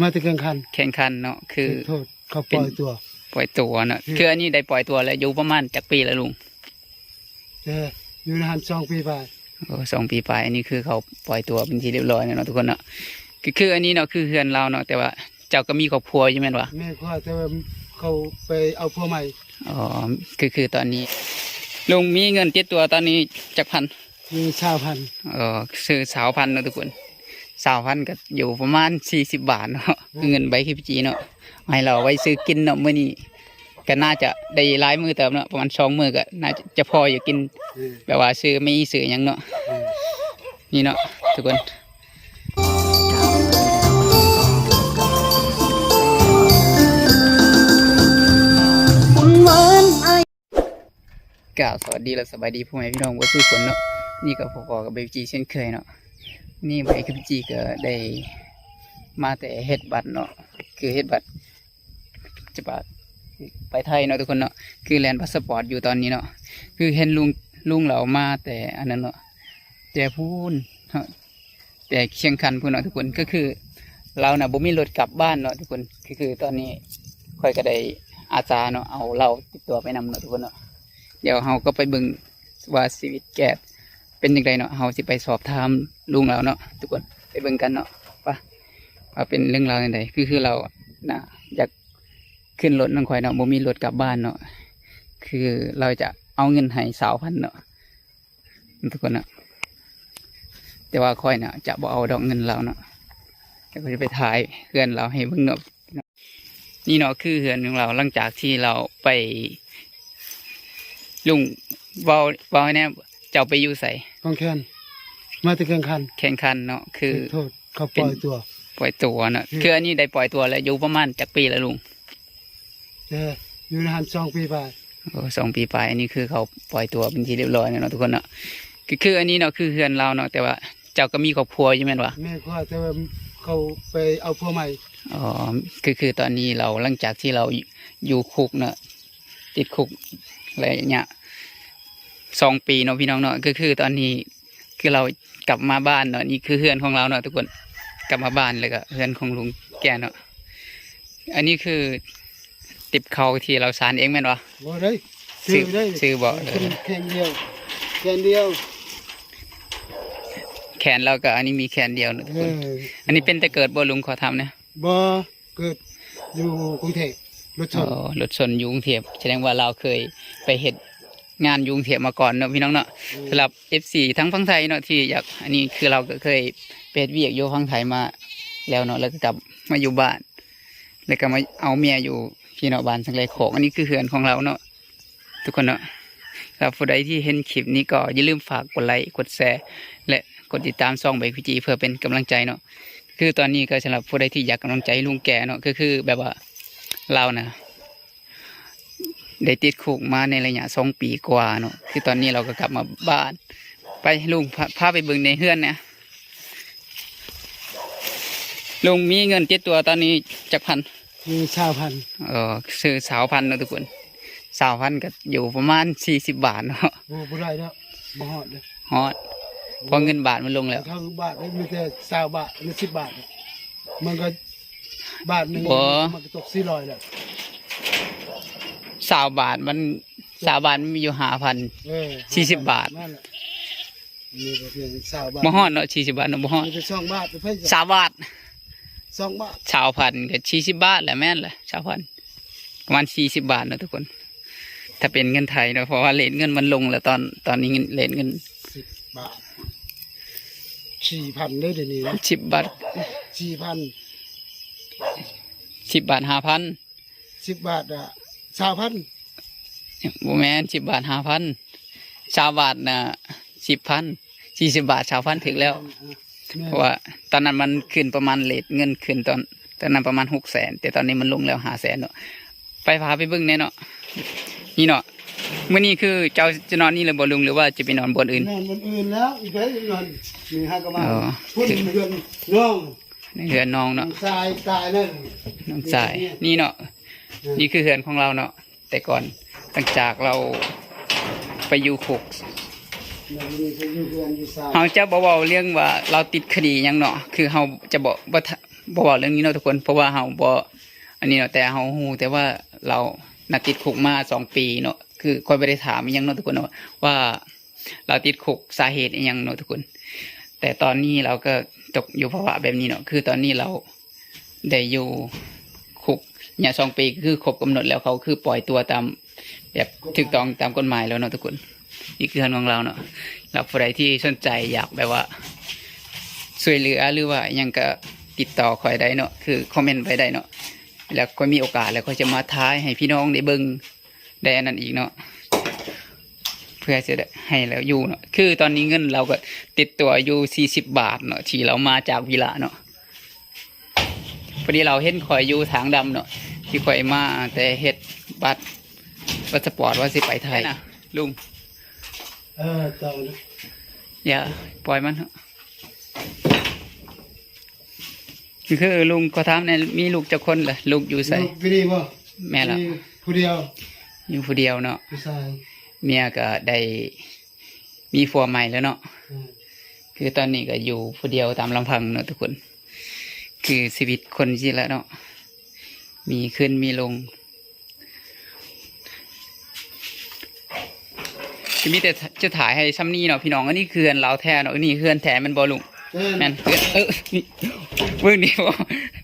มาแต่แข่งขันแข่งขันเนาะคือโทษเขาปล่อยตัว ปล่อยตัวเนาะอืมคืออันนี้ได้ปล่อยตัวแล้วอยู่ประมาณจักปีแล้วลุงแต่อยู่ในหันสองปีไปโอ้สองปีไปอันนี้คือเขาปล่อยตัวเป็นที่เรียบร้อยแล้วเนาะทุกคนเนาะคือคืออันนี้เนาะคือเฮือนเราเนาะแต่ว่าเจ้าก็มีครอบครัวใช่ไหมวะแม่ก็แต่ว่าเขาไปเอาผัวใหม่อ๋อคือคือตอนนี้ลุงมีเงินติดตัวตอนนี้จักพันมีชาวพันธุ์เออซื้อสาวพันเนาะทุกคน สาวพันก็อยู่ประมาณสี่สิบบาทเนาะคือเงินใบคิปจีเนาะให้เราไว้ซื้อกินเนาะมื้อนี้ก็น่าจะได้หลายมือเติมเนาะประมาณสองมือก็น่าจะจะพออยู่กินเออแบบว่าซื้อไม่ซื้อหยังเนาะเออนี่เนาะทุกคนกล่าวสวัสดีและสบายดีพ่อแม่พี่น้องว่าทุกคนเนาะนี่ก็พอๆกับเบจีเช่นเคยเนาะ นี่เบจีก็ได้มาแต่เฮ็ดบัตรเนาะคือเฮ็ดบัตรจะบัตรไปไทยเนาะทุกคนเนาะคือแลนด์พาสปอร์ตอยู่ตอนนี้เนาะคือเห็นลุงลุงเหล่ามาแต่อันนั้นเนาะแต่พูนเนาะแต่เชียงคันพูนเนาะทุกคนก็คือเราเน่ะบ่มีรถกลับบ้านเนาะทุกคนก็คือตอนนี้ค่อยก็ได้อาสารย์เนาะเอาเราติดตัวไปนำเนาะทุกคนเนาะเดี๋ยวเฮาก็ไปเบิ่งว่าชีวิตแก เป็นยังไงเนาะเฮาสิไปสอบถามลุงเราเนาะทุกคนไปเบิ่งกันเนาะว่าว่าเป็นเรื่องราวจังไดคือคือเรานะอยากขึ้นรถนั่งข่อยเนาะบ่มีรถกลับบ้านเนาะคือเราจะเอาเงินให้สาวพันเนาะทุกคนเนาะแต่ว่าค่อยเนี่ยจะบ่เอาดอกเงินเราเนาะแต่ก็จะไปถ่ายเฮือนเราให้เบิ่งเนาะนี่เนาะคือเฮือนของเราหลังจากที่เราไปลุงเว้าเว้าให้แน่เจ้าไปอยู่ใส่ กองแคนมาแต่แข่งขันแข่งขันเนาะคือโทษเขาปล่อยตัว ปล่อยตัวเนาะอืมคืออันนี้ได้ปล่อยตัวแล้วอยู่ประมาณจักปีแล้วลุงแต่อยู่ในหันสองปีไปโอ้สองปีไปอันนี้คือเขาปล่อยตัวเป็นที่เรียบร้อยแล้วเนาะทุกคนเนาะคือคืออันนี้เนาะคือเฮือนเราเนาะแต่ว่าเจ้าก็มีครอบครัวใช่ไหมวะแม่ก็แต่ว่าเขาไปเอาผัวใหม่อ๋อคือคือตอนนี้เราหลังจากที่เราอยู่คุกเนอะติดคุกอะไรอย่างเงี้ย สองปีเนาะพี่น้องเนาะก็คือตอนนี้คือเรากลับมาบ้านเนาะนี่คือเพื่อนของเราเนาะทุกคนกลับมาบ้านเลยก็เพื่อนของลุงแกเนาะอันนี้คือติบเขาที่เราสารเองแม่นวะบ่ได้ซื้อได้ซื้อบ่แข่งแข่งเดียวแข่งเดียว แขนเราก็อันนี้มีแขนเดียวเนอะทุกเอคนออันนี้เป็นแต่เกิดบ่ลุงขอทำนะบ่เกิดอยู่กรุงเทพรถชอ๋นอรถชนอยุงเทียบแสดงว่าเราเคยไปเห็ด งานอยุงเทียบมาก่อนเนาะพี่น้องเนาะสำหรับ F4 ทั้งฝั่งไทยเนาะที่อยากอันนี้คือเราก็เคยไปเฮ็ดเวียกอยู่ฝั่งไทยมาแล้วเนาะแล้วก็กลับมาอยู่บ้าน แล้วก็มาเอาเมียอยู่ที่เนาะบ้านสังเลโขงอันนี้คือเหือนของเราเนาะทุกคนเนาะสำหรับผู้ใดที่เห็นคลิปนี้ก็อย่าลืมฝากกดไลค์กดแชร์และกดติดตามช่องใบพีจีเพื่อเป็นกำลังใจเนาะคือตอนนี้ก็สำหรับผู้ใดที่อยากกำลังใจลุงแก่เนาะก็คือแบบว่าเรานะ ได้ติดคุกมาในระยะสองปีกว่าเนาะคือตอนนี้เราก็กลับมาบ้าน ไปลุงพาพาไปเบิ่งในเฮือนเนี่ยลุงมีเงินติดตัวตอนนี้จักพันมีชาวพันธุ์เออซื้อสาวพันเนาะทุกคนสาวพันก็อยู่ประมาณสี่สิบบาทเนาะบ่บ่ได้แล้วบ่ฮอดเลยฮอดพอเงินบาทมันลงแล้วเท่าบาทได้มีแต่สาวบาทหรือสิบบาท มันก็บาทหนึ่งบ่มันก็ตกสี่ร้อยแล้ว สาวบาทมันสาวบาทมันมีอยู่ห้าพัน เออสี่สิบบาท นั่นแหละมีก็เพียงสาวบาทบ่ฮอดเนาะสี่สิบบาทเนาะบ่ฮอดมีแต่สองบาทไปเพิ่นสาวบาทสองบาทสาวพันก็สี่สิบบาทแหละแม่นแหละสาวพันประมาณสี่สิบบาทเนาะทุกคน ถ้าเป็นเงินไทยเนาะเพราะว่าเลทเงินมันลงแล้วตอนตอนนี้เงินเลทเงินสิบบาทสี่พันได้เดี๋ยวนี้นะสิบบาทสี่พันสิบบาทห้าพันสิบบาทอะ สาวพันบ่แม่นสิบบาทห้าพันชาวบาทน่ะสิบพันสี่สิบบาทชาวพันถึงแล้ว เพราะว่าตอนนั้นมันขึ้นประมาณเลทเงินขึ้นตอนตอนนั้นประมาณหกแสนแต่ตอนนี้มันลงแล้วหาแสนเนาะไปพาไปเบิ่งแน่เนาะนี่เนาะมื้อนี้คือเจ้าจะนอนนี่เลยบ่ลุงหรือว่าจะไปนอนบนอื่นนอนบนอื่นแล้วอีกแล้วนอนมีห้ากระมาอ๋อพุ่นเรือนน้องในเฮือนน้องน้อเนาะงทรายตายนั่นน้องสายนี่เนาะ นี่คือเฮือนของเราเนาะแต่ก่อนหลังจากเราไปอยู่คุกเรามีคนอยู่เรือนอยู่ทราเฮาจะบ่เว้าเรื่องว่าเราติดคดียังเนาะคือเฮาจะบ่บ่ทะบ่เว้าเรื่องนี้เนาะทุกคนเพราะว่าเฮาบ่อันนี้เนาะแต่เฮาฮู้แต่ว่าเราน่ะติดคุกมาสองปีเนาะคือค่อยบ่ได้ถามยังเนาะทุกคนเนาะว่าเราติดคุกสาเหตุยังเนาะทุกคน แต่ตอนนี้เราก็ตกอยู่ภาวะแบบนี้เนาะคือตอนนี้เราได้อยู่ เนี่ยสองปีคือครบกำหนดแล้วเขาคือปล่อยตัวตามแบบถูกต้องตามกฎหมายแล้วเนาะทุกคนนี่คือทางของเราเนาะเราผู้ใดที่สนใจอยากแบบว่าช่วยเหลือหรือว่ายังก็ติดต่อคอยได้เนาะคือคอมเมนต์ไปได้เนาะแล้วก็มีโอกาสแล้วก็จะมาท้ายให้พี่น้องได้เบิ่งได้อันนั้นอีกเนาะเพื่อจะให้แล้วอยู่เนาะคือตอนนี้เงินเราก็ติดตัวอยู่สี่สิบบาทเนาะที่เรามาจากวิละเนาะ พอดีเราเห็นคอยอยู่ทางดำเนาะที่คอยมาแต่เฮ็ดบัตรพาสปอร์ตว่าสิไปไทยนะลุงเออต้องอย่าปล่อยมันเถอะคือลุงก็ถามเนี่ยมีลูกจะคนเหรอลูกอยู่ใส่ลูกพี่นี่บ่แม่ละพี่ผู้เดียวอยู่ผู้เดียวเนาะผู้ชายเมียก็ได้มีผัวใหม่แล้วเนาะอืมคือตอนนี้ก็อยู่ผู้เดียวตามลำพังเนาะทุกคน คือชีวิตคนที่แล้วเนาะมีขึ้นมีลงจะมีแต่จะถ่ายให้ซ้ำนี่เนาะพี่น้องอันนี้เคือนเราแท้เนาะอันนี้เคือนแท้แมันบอลุงเออแม่นเพื่อนเออนี่เบื้องนี้ว่า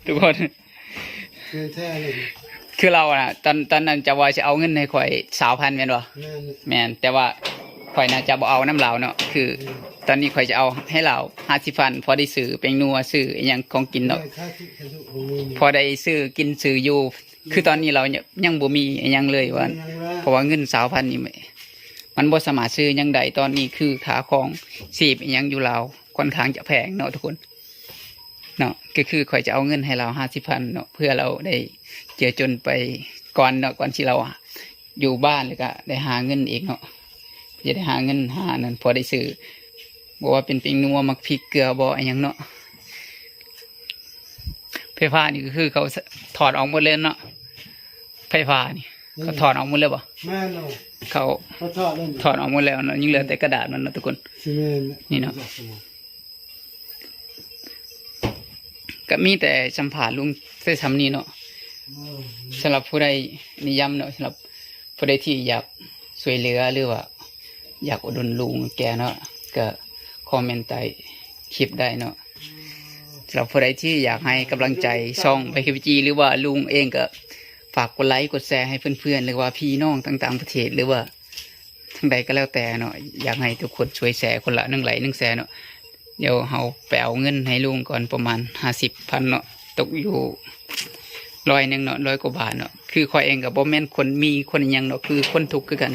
ทุกคนเงินแท้เลยคือเราอะตอนตอนนั้นจะว่าจะเอาเงินให้ข่อยสาวพันแม่นบ่แม่นแม่นแต่ว่า ข่อยน่าจะบ่เอาน้ำเหลาเนาะคือ ตอนนี้ข่อยจะเอาให้เราห้าสิพัน พอได้ซื้อเป็นนัวซื้ออหยังของกินเนาะพอได้ซื้อกินซื้ออยู่ คือตอนนี้เรายังบ่มีอหยังเลยว่ายังว่าเพราะว่าเงินสาวพันนี่มันบ่สามารถซื้อยังใดตอนนี้คือขาของสีบอหยังอยู่เราค่อนข้างจะแพงเนาะทุกคนเนาะก็คือข่อยจะเอาเงินให้เราห้าสิบพันเนาะเพื่อเราได้เจือจนไปก่อนเนาะก่อนที่เราอยู่บ้านแล้วก็ได้หาเงินเองเนาะ จะได้หาเงินหานั่นพอได้ซื้อบอกว่าเป็นปิงนัวมักพริกเกลือบ่อะไรยังเนาะไฟฟ้านี่ก็คือเขาถอดออกหมดเลยเนาะไฟฟ้านี่เขาถอดออกหมดเลยบ่แม่นเนาะเขาเขาทอดแล้วนี่ถอดออกหมดแล้วเนาะยิ่งเหลือแต่กระดาษมันเนาะทุกคนซีเมนต์นี่เนาะก็มีแต่สัมผัสลุงเส้นทำนี้เนาะเออสำหรับผู้ใดนิยามเนาะสำหรับผู้ใดที่อยากช่วยเหลือหรือว่า อยากอุดหนุนลุงแกเนาะก็คอมเมนต์ใต้คลิปได้เนาะสำหรับผู้ใดที่อยากให้กำลังใจช่องไปคิจีหรือว่าลุงเองก็ฝากกดไลค์กดแชร์ให้เพื่อนๆหรือว่าพี่น้องต่างๆประเทศหรือว่าทั้งใดก็แล้วแต่เนาะอยากให้ทุกคนช่วยแชร์คนละหนึ่งไหลหนึ่งแชร์เนาะเดี๋ยวเราไปเอาเงินให้ลุงก่อนประมาณห้าสิบพันเนาะตกอยู่ร้อยหนึ่งเนาะร้อยกว่าบาทเนาะคือคอยเองกับบ่แม่นคนมีคนยังเนาะคือคนทุกข์คือกัน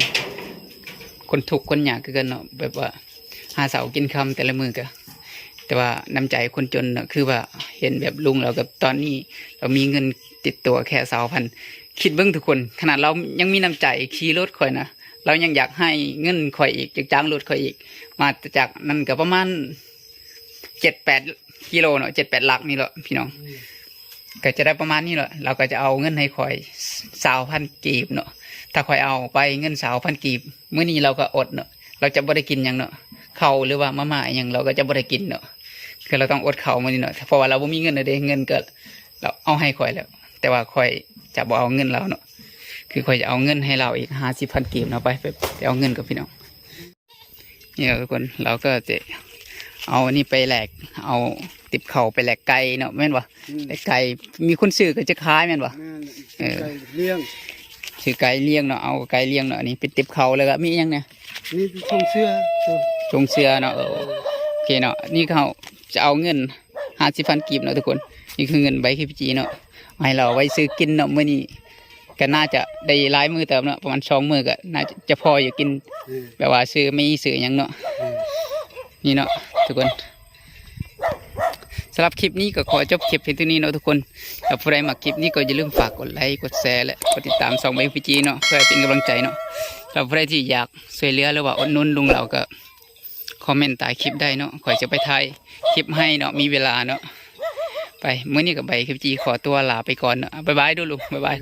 คนทุกข์คนยากคือกันเนาะแบบว่า หาเสากินคำแต่ละมือก็แต่ว่าน้ำใจคนจนเนาะคือว่าเห็นแบบลุงเรากับตอนนี้ เรามีเงินติดตัวแค่สาวพันคิดเบิ้งทุกคน ขนาดเรายังมีน้ำใจขี่รถคอยนะเรายังอยากให้เงินคอยอีกจากจ้างรถคอยอีก มาจากนั่นก็ประมาณเจ็ดแปดกิโลเนาะเจ็ดแปดหลักนี่แหละพี่น้องก็จะได้ประมาณนี้แหละเราก็จะเอาเงินให้คอยสาวพันกีบเนาะ ถ้าคอยเอาไปเงินสาวพันกีบเมื่อนี้เราก็อดเนาะเราจะบ่ได้กินหยังเนาะเขาวหรือว่ามาม่าอหยังเราก็จะบ่ได้กินเนาะคือเราต้องอดเขาวมื่อนี้เนาะเพราะว่าเราบ่มีเงินเลยเด้เงินก็เราเอาให้คอยแล้ว แต่ว่าคอยจะบ่เอาเงินเราเนาะคือคอยจะเอาเงินให้เราอีกห้าสิบพันกีบเนาะไปไปไปเอาเงินกับพี่น้องนี่แหละทุกคนเราก็จะเอาอันนี้ไปแหลก เอาติบเข่าไปแหลกไก่เนาะแม่นบ่ไอ้ไก่มีคนซื้อก็จะขายแม่นบ่แม่นเออไก่เลี้ยง ซื้อไก่เลี้ยงเนาะเอาไก่เลี้ยงเนาะอันนี้เป็นติบเขาแล้วก็มีหยังเนี่ยนี่ทรงเสื้อตัวจงเสือเนาะเออโอเคเนาะนี่เขาจะเอาเงินห้าสิบพันกีบเนาะทุกคนนี่คือเงินใบคีพีจีเนาะเอาให้เราไว้ซื้อกินเนาะมื้อนี้ก็น่าจะได้หลายมือเติมเนาะประมาณสองมือก็น่าจะจะพออยู่กินเออแบบว่าซื้อไม่ซื้อหยังเนาะเออนี่เนาะทุกคนสำหรับคลิปนี้ก็ขอจบคลิปเพียงเท่านี้เนาะทุกคนถ้าผู้ใดมาคลิปนี้ก็อย่าลืมฝากกดไลค์กดแชร์และกดติดตามสองใบพีจีเนาะเพื่อเป็นกำลังใจเนาะสำหรับผู้ใดที่อยากช่วยเหลือหรือว่าอดนุนลุงเราก็คอมเมนต์ใต้คลิปได้เนาะขอยจะไปถ่ายคลิปให้เนาะมีเวลาเนาะไปเมื้อนี้กับใบพีจีขอตัวลาไปก่อนเนาะบ๊ายบายดูลุงบ๊ายบาย